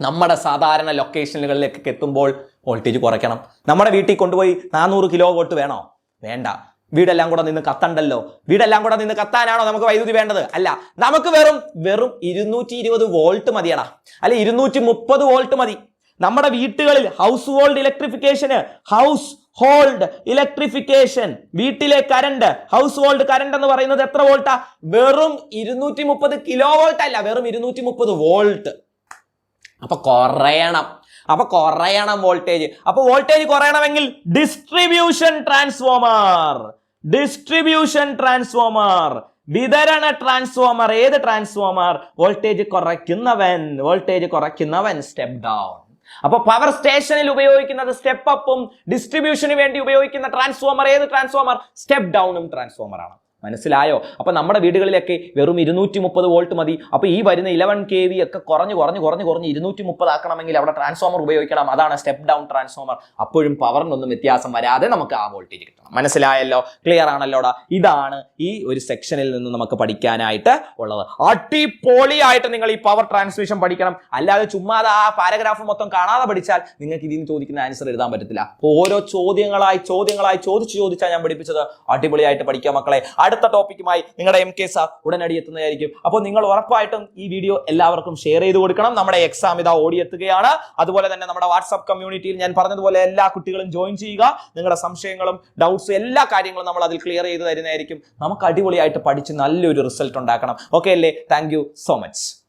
നമ്മുടെ സാധാരണ ലൊക്കേഷനുകളിലേക്കൊക്കെ എത്തുമ്പോൾ വോൾട്ടേജ് കുറയ്ക്കണം. നമ്മുടെ വീട്ടിൽ കൊണ്ടുപോയി നാനൂറ് കിലോ വോൾട്ട് വേണോ? വേണ്ട. വീടെല്ലാം കൂടെ നിന്ന് കത്തണ്ടല്ലോ. വീടെല്ലാം കൂടെ നിന്ന് കത്താനാണോ നമുക്ക് വൈദ്യുതി വേണ്ടത്? അല്ല നമുക്ക് വെറും വെറും ഇരുന്നൂറ്റി ഇരുപത് വോൾട്ട് മതിയടാ. അല്ലെ ഇരുന്നൂറ്റി മുപ്പത് വോൾട്ട് മതി. നമ്മുടെ വീട്ടുകളിൽ ഹൗസ് ഹോൾഡ് ഇലക്ട്രിഫിക്കേഷന് ഹൗസ് ഹോൾഡ് ഇലക്ട്രിഫിക്കേഷൻ വീട്ടിലെ കരണ്ട് ഹൗസ് ഹോൾഡ് കരണ്ട് എന്ന് പറയുന്നത് എത്ര വോൾട്ടാ? വെറും ഇരുന്നൂറ്റി മുപ്പത് കിലോ വോൾട്ട് അല്ല വെറും ഇരുന്നൂറ്റി മുപ്പത് വോൾട്ട്. അപ്പൊ കുറയണം. അപ്പൊ കുറയണം വോൾട്ടേജ്. അപ്പൊ വോൾട്ടേജ് കുറയണമെങ്കിൽ ഡിസ്ട്രിബ്യൂഷൻ ട്രാൻസ്ഫോമർ ഡിസ്ട്രിബ്യൂഷൻ ട്രാൻസ്ഫോമർ വിതരണ ട്രാൻസ്ഫോമർ ഏത് ട്രാൻസ്ഫോമർ വോൾട്ടേജ് കുറയ്ക്കുന്നവൻ. വോൾട്ടേജ് കുറയ്ക്കുന്നവൻ സ്റ്റെപ്പ് ഡൗൺ അപ്പൊ പവർ സ്റ്റേഷനിൽ ഉപയോഗിക്കുന്നത് സ്റ്റെപ്പ് അപ്പും ഡിസ്ട്രിബ്യൂഷന് വേണ്ടി ഉപയോഗിക്കുന്ന ട്രാൻസ്ഫോമർ ഏത് ട്രാൻസ്ഫോമർ സ്റ്റെപ്പ് ഡൗണും ട്രാൻസ്ഫോമർ ആണ്. മനസ്സിലായോ? അപ്പോൾ നമ്മുടെ വീടുകളിലൊക്കെ വെറും ഇരുന്നൂറ്റി മുപ്പത് വോൾട്ട് മതി. അപ്പോൾ ഈ വരുന്ന ഇലവൻ കെ വി ഒക്കെ കുറഞ്ഞ് കുറഞ്ഞ് കുറഞ്ഞ് കുറഞ്ഞ് ഇരുന്നൂറ്റി മുപ്പത് ആക്കണമെങ്കിൽ അവിടെ ട്രാൻസ്ഫോമർ ഉപയോഗിക്കണം. അതാണ് സ്റ്റെപ്പ് ഡൗൺ ട്രാൻസ്ഫോമർ അപ്പോഴും പവറിനൊന്നും വ്യത്യാസം വരാതെ നമുക്ക് ആ വോൾട്ടേജ് കിട്ടണം. മനസ്സിലായല്ലോ? ക്ലിയർ ആണല്ലോടാ? ഇതാണ് ഈ ഒരു സെക്ഷനിൽ നിന്ന് നമുക്ക് പഠിക്കാനായിട്ട് ഉള്ളത്. അടിപൊളിയായിട്ട് നിങ്ങൾ ഈ പവർ ട്രാൻസ്മിഷൻ പഠിക്കണം. അല്ലാതെ ചുമ്മാതെ ആ പാരഗ്രാഫ് മൊത്തം കാണാതെ പഠിച്ചാൽ നിങ്ങൾക്ക് ഇതിന് ചോദിക്കുന്ന ആൻസർ എഴുതാൻ പറ്റത്തില്ല. ഓരോ ചോദ്യങ്ങളായി ചോദ്യങ്ങളായി ചോദിച്ചു ചോദിച്ചാൽ ഞാൻ പഠിപ്പിച്ചത്. അടിപൊളിയായിട്ട് പഠിക്കാം മക്കളെ. അടുത്ത ടോപ്പിക്കുമായി നിങ്ങളുടെ എം കെ സാർ ഉടനടി എത്തുന്നതായിരിക്കും. അപ്പോൾ നിങ്ങൾ ഉറപ്പായിട്ടും ഈ വീഡിയോ എല്ലാവർക്കും ഷെയർ ചെയ്ത് കൊടുക്കണം. നമ്മുടെ എക്സാം ഇതാ ഓടിയെത്തുകയാണ്. അതുപോലെ തന്നെ നമ്മുടെ വാട്സ്ആപ്പ് കമ്മ്യൂണിറ്റിയിൽ ഞാൻ പറഞ്ഞതുപോലെ എല്ലാ കുട്ടികളും ജോയിൻ ചെയ്യുക. നിങ്ങളുടെ സംശയങ്ങളും ഡൗട്ട്സും എല്ലാ കാര്യങ്ങളും നമ്മൾ അതിൽ ക്ലിയർ ചെയ്ത് തരുന്നതായിരിക്കും. നമുക്ക് അടിപൊളിയായിട്ട് പഠിച്ച് നല്ലൊരു റിസൾട്ട് ഉണ്ടാക്കണം. ഓക്കെ അല്ലേ? Thank so much